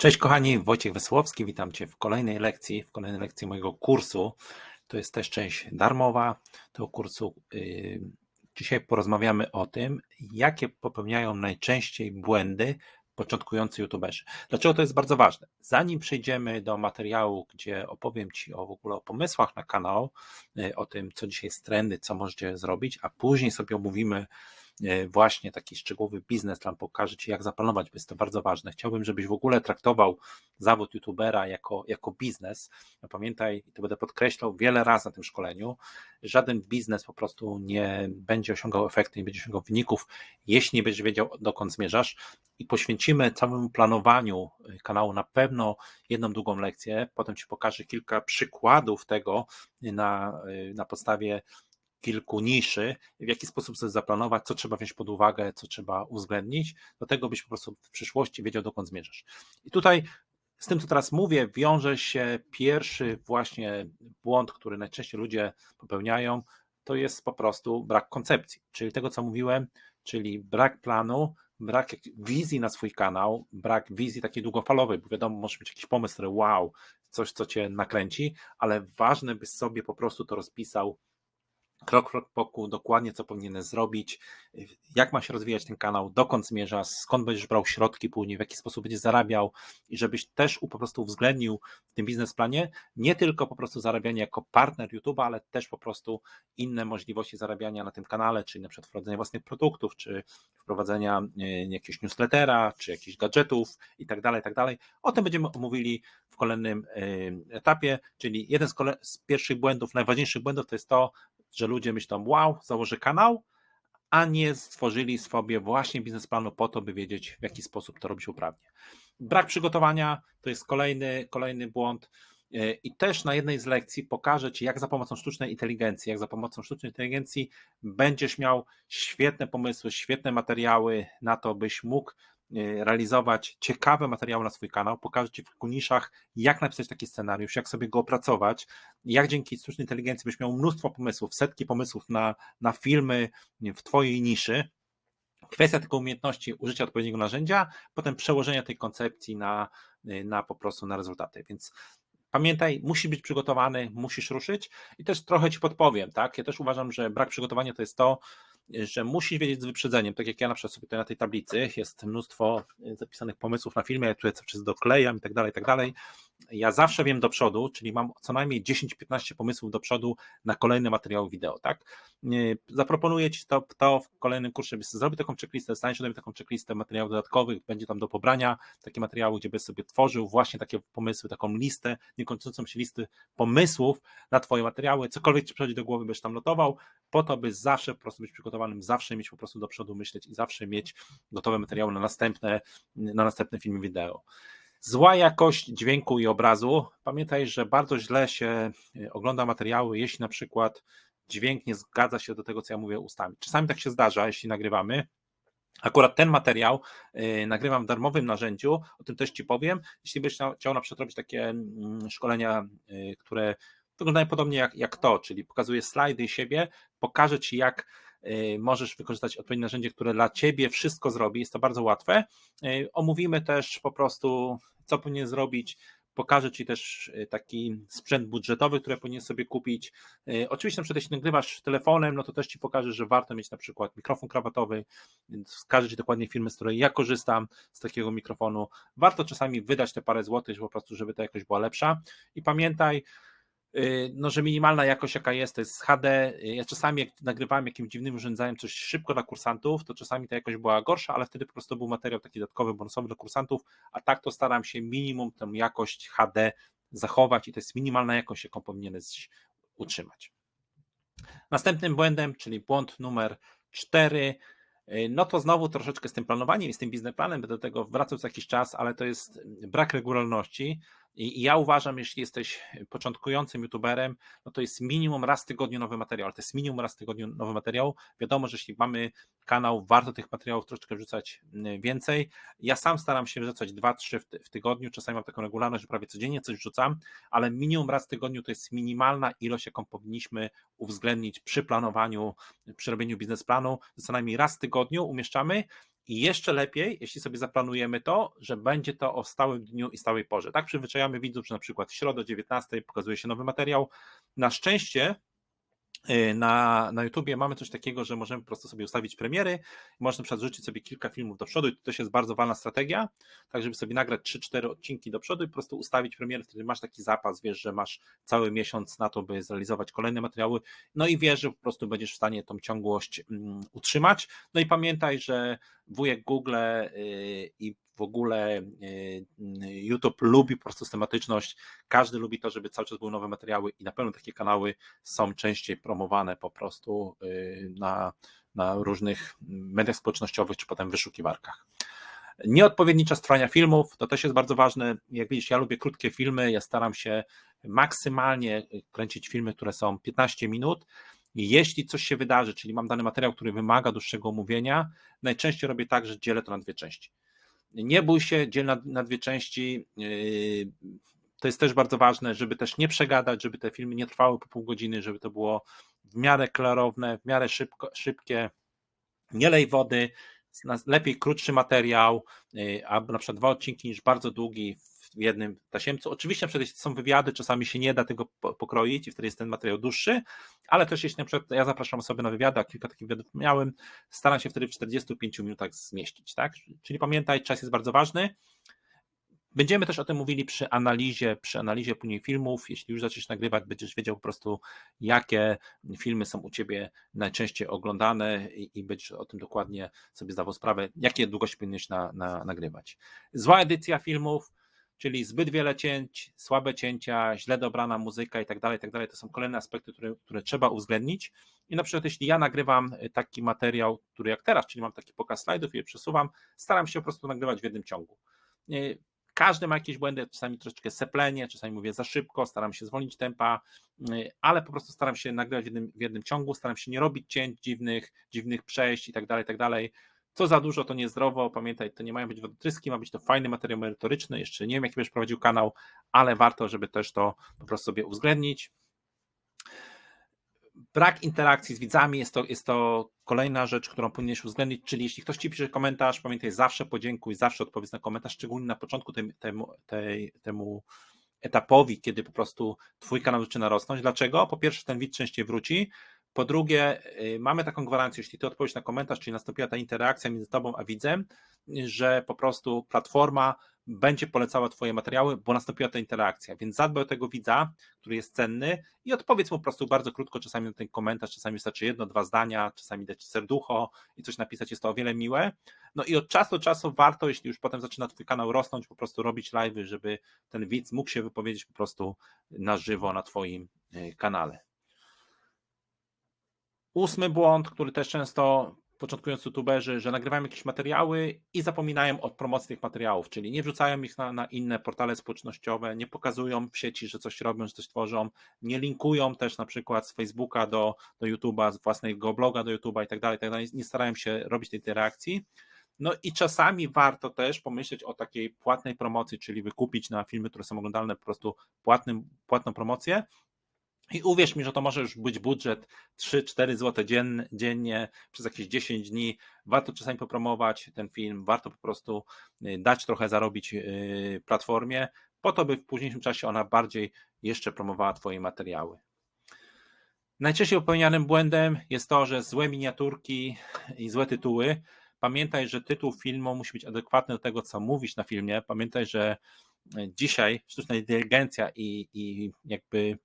Cześć kochani, Wojciech Wesłowski, witam Cię w kolejnej lekcji, w kolejnej lekcji mojego kursu. To jest też część darmowa tego kursu. Yy, Dzisiaj porozmawiamy o tym, jakie popełniają najczęściej błędy początkujący youtuberzy. Dlaczego to jest bardzo ważne? Zanim przejdziemy do materiału, gdzie opowiem Ci o w ogóle o pomysłach na kanał, yy, o tym, co dzisiaj jest trendy, co możecie zrobić, a później sobie omówimy właśnie taki szczegółowy biznesplan, pokaże Ci, jak zaplanować, bo jest to bardzo ważne. Chciałbym, żebyś w ogóle traktował zawód youtubera jako, jako biznes. Pamiętaj, i to będę podkreślał wiele razy na tym szkoleniu, żaden biznes po prostu nie będzie osiągał efektu, nie będzie osiągał wyników, jeśli nie będziesz wiedział, dokąd zmierzasz. I poświęcimy całemu planowaniu kanału na pewno jedną długą lekcję. Potem Ci pokażę kilka przykładów tego na, na podstawie kilku niszy, w jaki sposób sobie zaplanować, co trzeba wziąć pod uwagę, co trzeba uwzględnić, do tego byś po prostu w przyszłości wiedział, dokąd zmierzasz. I tutaj z tym, co teraz mówię, wiąże się pierwszy właśnie błąd, który najczęściej ludzie popełniają, to jest po prostu brak koncepcji, czyli tego, co mówiłem, czyli brak planu, brak wizji na swój kanał, brak wizji takiej długofalowej, bo wiadomo, możesz mieć jakiś pomysł, wow, coś, co cię nakręci, ale ważne, byś sobie po prostu to rozpisał krok po kroku, dokładnie co powinieneś zrobić, jak ma się rozwijać ten kanał, dokąd zmierza, skąd będziesz brał środki później, w jaki sposób będziesz zarabiał i żebyś też po prostu uwzględnił w tym biznesplanie nie tylko po prostu zarabianie jako partner YouTube'a, ale też po prostu inne możliwości zarabiania na tym kanale, czyli na przykład wprowadzenia własnych produktów, czy wprowadzenia jakiegoś newslettera, czy jakichś gadżetów i tak dalej, tak dalej. O tym będziemy omówili w kolejnym etapie, czyli jeden z, z pierwszych błędów, najważniejszych błędów to jest to, że ludzie myślą, wow, założę kanał, a nie stworzyli sobie właśnie biznesplanu po to, by wiedzieć, w jaki sposób to robić poprawnie. Brak przygotowania to jest kolejny, kolejny błąd. E, I też na jednej z lekcji pokażę Ci, jak za pomocą sztucznej inteligencji, jak za pomocą sztucznej inteligencji będziesz miał świetne pomysły, świetne materiały na to, byś mógł realizować ciekawe materiały na swój kanał, pokażę Ci w kilku niszach, jak napisać taki scenariusz, jak sobie go opracować, jak dzięki sztucznej inteligencji byś miał mnóstwo pomysłów, setki pomysłów na, na filmy w Twojej niszy. Kwestia tylko umiejętności użycia odpowiedniego narzędzia, potem przełożenia tej koncepcji na, na po prostu na rezultaty. Więc pamiętaj, musisz być przygotowany, musisz ruszyć i też trochę Ci podpowiem, tak? Ja też uważam, że brak przygotowania to jest to, że musisz wiedzieć z wyprzedzeniem, tak jak ja na przykład sobie tutaj na tej tablicy, jest mnóstwo zapisanych pomysłów na filmie, tutaj cały czas doklejam i tak dalej, i tak dalej. Ja zawsze wiem do przodu, czyli mam co najmniej 10-15 pomysłów do przodu na kolejny materiał wideo, tak? Zaproponuję Ci to, to w kolejnym kursie, byś zrobił taką checklistę, staniesz ode taką checklistę materiałów dodatkowych, będzie tam do pobrania takie materiały, gdzie byś sobie tworzył właśnie takie pomysły, taką listę, niekończącą się listy pomysłów na Twoje materiały, cokolwiek Ci przychodzi do głowy, byś tam notował, po to, by zawsze po prostu być przygotowanym, zawsze mieć po prostu do przodu myśleć i zawsze mieć gotowe materiały na następne, na następne filmy wideo. Zła jakość dźwięku i obrazu. Pamiętaj, że bardzo źle się e, ogląda materiały, jeśli na przykład dźwięk nie zgadza się do tego, co ja mówię ustami. Czasami tak się zdarza, jeśli nagrywamy. Akurat ten materiał yy, nagrywam w darmowym narzędziu, o tym też Ci powiem. Jeśli byś chciał na przykład robić takie mm, szkolenia, yy, które wyglądają podobnie jak, jak to, czyli pokazuję slajdy siebie, pokażę Ci, jak możesz wykorzystać odpowiednie narzędzie, które dla Ciebie wszystko zrobi, jest to bardzo łatwe. Y, omówimy też po prostu, co powinien zrobić, pokażę Ci też y, taki sprzęt budżetowy, który powinien sobie kupić. Oczywiście na przykład jeśli nagrywasz telefonem, no to też Ci pokażę, że warto mieć na przykład mikrofon krawatowy, wskażę Ci dokładnie filmy, z której ja korzystam z takiego mikrofonu. Warto czasami wydać te parę złotych, po prostu, żeby ta jakość była lepsza i pamiętaj, Y, no, że minimalna jakość jaka jest, to jest HD. Y, ja czasami jak nagrywałem jakimś dziwnym urządzeniem coś szybko dla kursantów, to czasami ta jakość była gorsza, ale wtedy po prostu był materiał taki dodatkowy, bonusowy dla kursantów, a tak to staram się minimum tę jakość HD zachować i to jest minimalna jakość, jaką powinieneś utrzymać. Następnym błędem, czyli błąd numer 4, y, no to znowu troszeczkę z tym planowaniem i z tym biznesplanem będę do tego wracał co jakiś czas, ale to jest brak regularności. I ja uważam, jeśli jesteś początkującym youtuberem, no to jest minimum raz w tygodniu nowy materiał, ale to jest minimum raz w tygodniu nowy materiał. Wiadomo, że jeśli mamy kanał, warto tych materiałów troszeczkę wrzucać więcej. Ja sam staram się wrzucać dwa, trzy w tygodniu, czasami mam taką regularność, że prawie codziennie coś wrzucam, ale minimum raz w tygodniu to jest minimalna ilość, jaką powinniśmy uwzględnić przy planowaniu, przy robieniu biznesplanu. Co najmniej raz w tygodniu umieszczamy I jeszcze lepiej, jeśli sobie zaplanujemy to, że będzie to o stałym dniu i stałej porze. Tak przyzwyczajamy widzów, że na przykład w środę o 19 pokazuje się nowy materiał. Na szczęście na, na YouTubie mamy coś takiego, że możemy po prostu sobie ustawić premiery, można na przykład rzucić sobie kilka filmów do przodu i to też jest bardzo ważna strategia, tak żeby sobie nagrać 3-4 odcinki do przodu i po prostu ustawić premiery, wtedy masz taki zapas, wiesz, że masz cały miesiąc na to, by zrealizować kolejne materiały, no i wiesz, że po prostu będziesz w stanie tą ciągłość um, utrzymać, no i pamiętaj, że wujek Google yy, i w ogóle y, YouTube lubi po prostu systematyczność, każdy lubi to, żeby cały czas były nowe materiały i na pewno takie kanały są częściej promowane po prostu y, na, na różnych mediach społecznościowych czy potem wyszukiwarkach. Nieodpowiedni czas trwania filmów, to też jest bardzo ważne. Jak widzisz, ja lubię krótkie filmy, ja staram się maksymalnie kręcić filmy, które są 15 minut. Jeśli coś się wydarzy, czyli mam dany materiał, który wymaga dłuższego omówienia, najczęściej robię tak, że dzielę to na dwie części. Nie bój się, dziel na, na dwie części. Yy, to jest też bardzo ważne, żeby też nie przegadać, żeby te filmy nie trwały po pół godziny, żeby to było w miarę klarowne, w miarę szybko, szybkie. Nie lej wody, lepiej krótszy materiał, yy, albo na przykład dwa odcinki niż bardzo długi w jednym tasiemcu. Oczywiście na przykład są wywiady, czasami się nie da tego pokroić i wtedy jest ten materiał dłuższy, ale też jeśli na przykład ja zapraszam osoby na wywiady, a kilka takich wywiadów miałem, staram się wtedy w 45 minutach zmieścić, tak? Czyli pamiętaj, czas jest bardzo ważny. Będziemy też o tym mówili przy analizie, przy analizie później filmów. Jeśli już zaczniesz nagrywać, będziesz wiedział po prostu, jakie filmy są u Ciebie najczęściej oglądane i, i będziesz o tym dokładnie sobie zdawał sprawę, jakie długości powinieneś na, na, nagrywać. Zła edycja filmów, czyli zbyt wiele cięć, słabe cięcia, źle dobrana muzyka i tak dalej, tak dalej. To są kolejne aspekty, które, które trzeba uwzględnić. I na przykład, jeśli ja nagrywam taki materiał, który jak teraz, czyli mam taki pokaz slajdów i je przesuwam, staram się po prostu nagrywać w jednym ciągu. Każdy ma jakieś błędy, czasami troszeczkę seplenie, czasami mówię za szybko, staram się zwolnić tempa, ale po prostu staram się nagrywać w jednym, w jednym ciągu, staram się nie robić cięć dziwnych, dziwnych przejść i tak dalej, tak dalej. Co za dużo, to niezdrowo. Pamiętaj, to nie mają być wodotryski, ma być to fajny materiał merytoryczny. Jeszcze nie wiem, jaki będziesz prowadził kanał, ale warto, żeby też to po prostu sobie uwzględnić. Brak interakcji z widzami jest to, jest to kolejna rzecz, którą powinieneś uwzględnić, czyli jeśli ktoś ci pisze komentarz, pamiętaj, zawsze podziękuj, zawsze odpowiedz na komentarz, szczególnie na początku tej, temu, tej, temu etapowi, kiedy po prostu twój kanał zaczyna rosnąć. Dlaczego? Po pierwsze, ten widz częściej wróci, po drugie, y, mamy taką gwarancję, jeśli ty odpowiesz na komentarz, czyli nastąpiła ta interakcja między tobą a widzem, że po prostu platforma będzie polecała Twoje materiały, bo nastąpiła ta interakcja. Więc zadbaj o tego widza, który jest cenny i odpowiedz mu po prostu bardzo krótko, czasami na ten komentarz, czasami wystarczy jedno, dwa zdania, czasami dać serducho i coś napisać, jest to o wiele miłe. No i od czasu do czasu warto, jeśli już potem zaczyna Twój kanał rosnąć, po prostu robić live, żeby ten widz mógł się wypowiedzieć po prostu na żywo na Twoim y, kanale. Ósmy błąd, który też często początkujący youtuberzy, że nagrywają jakieś materiały i zapominają o promocji tych materiałów, czyli nie wrzucają ich na, na, inne portale społecznościowe, nie pokazują w sieci, że coś robią, że coś tworzą, nie linkują też na przykład z Facebooka do, do YouTube'a, z własnego bloga do YouTube'a i tak dalej, tak dalej, nie starają się robić tej interakcji. No i czasami warto też pomyśleć o takiej płatnej promocji, czyli wykupić na filmy, które są oglądalne po prostu płatnym, płatną promocję, i uwierz mi, że to może już być budżet 3-4 zł dziennie, przez jakieś 10 dni. Warto czasami popromować ten film, warto po prostu y, dać trochę zarobić y, platformie, po to, by w późniejszym czasie ona bardziej jeszcze promowała Twoje materiały. Najczęściej popełnianym błędem jest to, że złe miniaturki i złe tytuły. Pamiętaj, że tytuł filmu musi być adekwatny do tego, co mówisz na filmie. Pamiętaj, że y, dzisiaj sztuczna inteligencja i, i jakby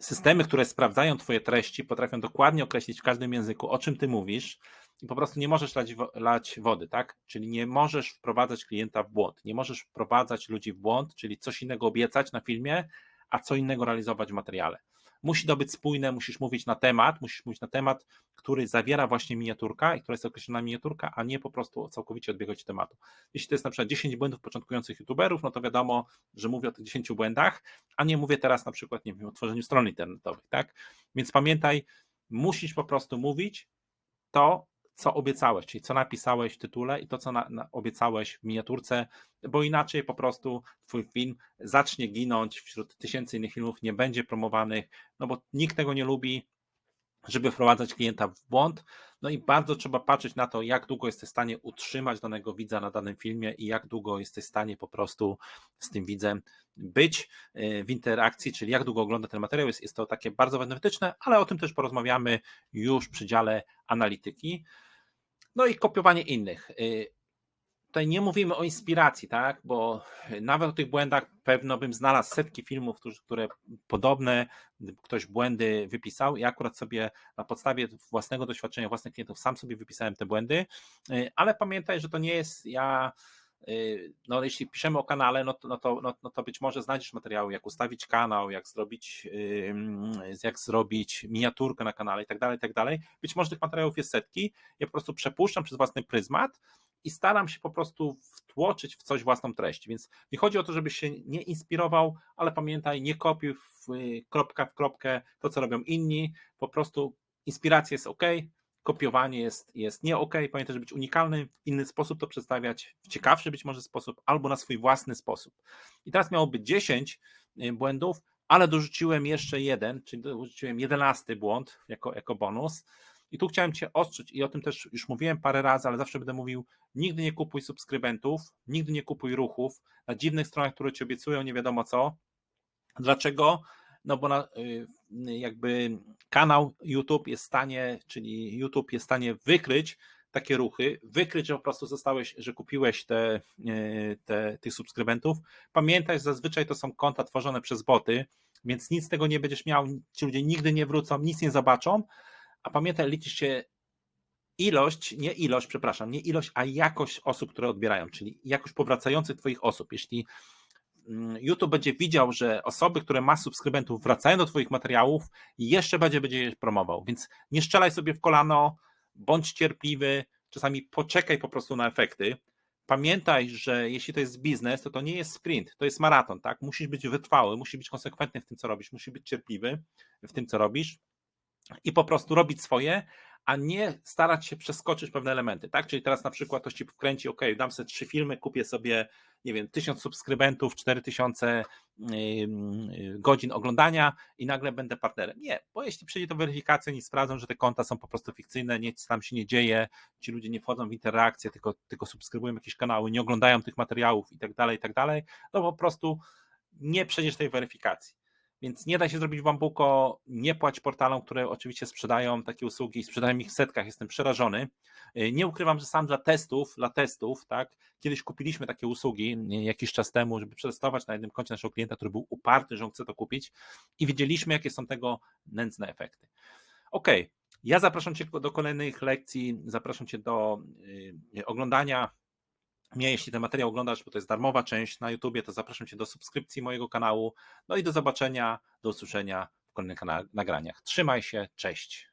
systemy, które sprawdzają Twoje treści, potrafią dokładnie określić w każdym języku, o czym Ty mówisz, i po prostu nie możesz lać, lać wody, tak? Czyli nie możesz wprowadzać klienta w błąd, nie możesz wprowadzać ludzi w błąd, czyli coś innego obiecać na filmie, a co innego realizować w materiale musi to być spójne, musisz mówić na temat, musisz mówić na temat, który zawiera właśnie miniaturka i która jest określona miniaturka, a nie po prostu całkowicie odbiegać od tematu. Jeśli to jest na przykład 10 błędów początkujących youtuberów, no to wiadomo, że mówię o tych 10 błędach, a nie mówię teraz na przykład, nie wiem, o tworzeniu stron internetowych, tak? Więc pamiętaj, musisz po prostu mówić to, co obiecałeś, czyli co napisałeś w tytule i to, co na, na obiecałeś w miniaturce, bo inaczej po prostu twój film zacznie ginąć wśród tysięcy innych filmów, nie będzie promowanych, no bo nikt tego nie lubi, żeby wprowadzać klienta w błąd. No i bardzo trzeba patrzeć na to, jak długo jesteś w stanie utrzymać danego widza na danym filmie i jak długo jesteś w stanie po prostu z tym widzem być y, w interakcji, czyli jak długo ogląda ten materiał. Jest, jest to takie bardzo wytyczne, ale o tym też porozmawiamy już przy dziale analityki. No i kopiowanie innych. Y, Tutaj nie mówimy o inspiracji, tak? Bo nawet o tych błędach pewno bym znalazł setki filmów, które podobne, ktoś błędy wypisał. Ja akurat sobie na podstawie własnego doświadczenia, własnych klientów sam sobie wypisałem te błędy, y, ale pamiętaj, że to nie jest ja. Y, No, jeśli piszemy o kanale, no to, no, to, no, no to być może znajdziesz materiały, jak ustawić kanał, jak zrobić, jak zrobić miniaturkę na kanale i tak dalej, tak dalej. Być może tych materiałów jest setki. Ja po prostu przepuszczam przez własny pryzmat i staram się po prostu wtłoczyć w coś własną treść. Więc nie chodzi o to, żebyś się nie inspirował, ale pamiętaj, nie kopiuj w y, kropka w kropkę to, co robią inni. Po prostu inspiracja jest ok, kopiowanie jest, jest nie ok. Pamiętaj, żeby być unikalny, inny sposób to przedstawiać, w ciekawszy być może sposób, albo na swój własny sposób. I teraz miało być 10 y, błędów, ale dorzuciłem jeszcze jeden, czyli dorzuciłem jedenasty błąd jako, jako bonus. I tu chciałem Cię ostrzyć, i o tym też już mówiłem parę razy, ale zawsze będę mówił: nigdy nie kupuj subskrybentów, nigdy nie kupuj ruchów na dziwnych stronach, które Ci obiecują nie wiadomo co. Dlaczego? No bo na, y, jakby kanał YouTube jest w stanie, czyli YouTube jest w stanie wykryć takie ruchy, wykryć, że po prostu zostałeś, że kupiłeś te, y, te, tych subskrybentów. Pamiętaj, że zazwyczaj to są konta tworzone przez boty, więc nic z tego nie będziesz miał, ci ludzie nigdy nie wrócą, nic nie zobaczą, a pamiętaj, liczy się ilość, nie ilość, przepraszam, nie ilość, a jakość osób, które odbierają, czyli jakość powracających Twoich osób. Jeśli YouTube będzie widział, że osoby, które ma subskrybentów, wracają do Twoich materiałów, jeszcze będzie będzie je promował. Więc nie strzelaj sobie w kolano, bądź cierpliwy, czasami poczekaj po prostu na efekty. Pamiętaj, że jeśli to jest biznes, to to nie jest sprint, to jest maraton, tak? Musisz być wytrwały, musisz być konsekwentny w tym, co robisz, musisz być cierpliwy w tym, co robisz i po prostu robić swoje, a nie starać się przeskoczyć pewne elementy, tak? Czyli teraz na przykład ktoś ci wkręci, ok, dam sobie trzy filmy, kupię sobie, nie wiem, tysiąc subskrybentów, cztery tysiące yy, godzin oglądania i nagle będę partnerem. Nie, bo jeśli przyjdzie to weryfikację, nie sprawdzą, że te konta są po prostu fikcyjne, nic tam się nie dzieje, ci ludzie nie wchodzą w interakcję, tylko, tylko subskrybują jakieś kanały, nie oglądają tych materiałów i tak dalej, i tak dalej, no po prostu nie przejdziesz tej weryfikacji. Więc nie da się zrobić bambuko, nie płać portalom, które oczywiście sprzedają takie usługi, sprzedają ich w setkach, jestem przerażony. Yy, Nie ukrywam, że sam dla testów, dla testów, tak, kiedyś kupiliśmy takie usługi nie, jakiś czas temu, żeby przetestować na jednym koncie naszego klienta, który był uparty, że on chce to kupić i wiedzieliśmy, jakie są tego nędzne efekty. Ok, ja zapraszam Cię do kolejnych lekcji, zapraszam Cię do yy, oglądania mnie, jeśli ten materiał oglądasz, bo to jest darmowa część na YouTubie, to zapraszam Cię do subskrypcji mojego kanału. No i do zobaczenia, do usłyszenia w kolejnych nagraniach. Trzymaj się, cześć.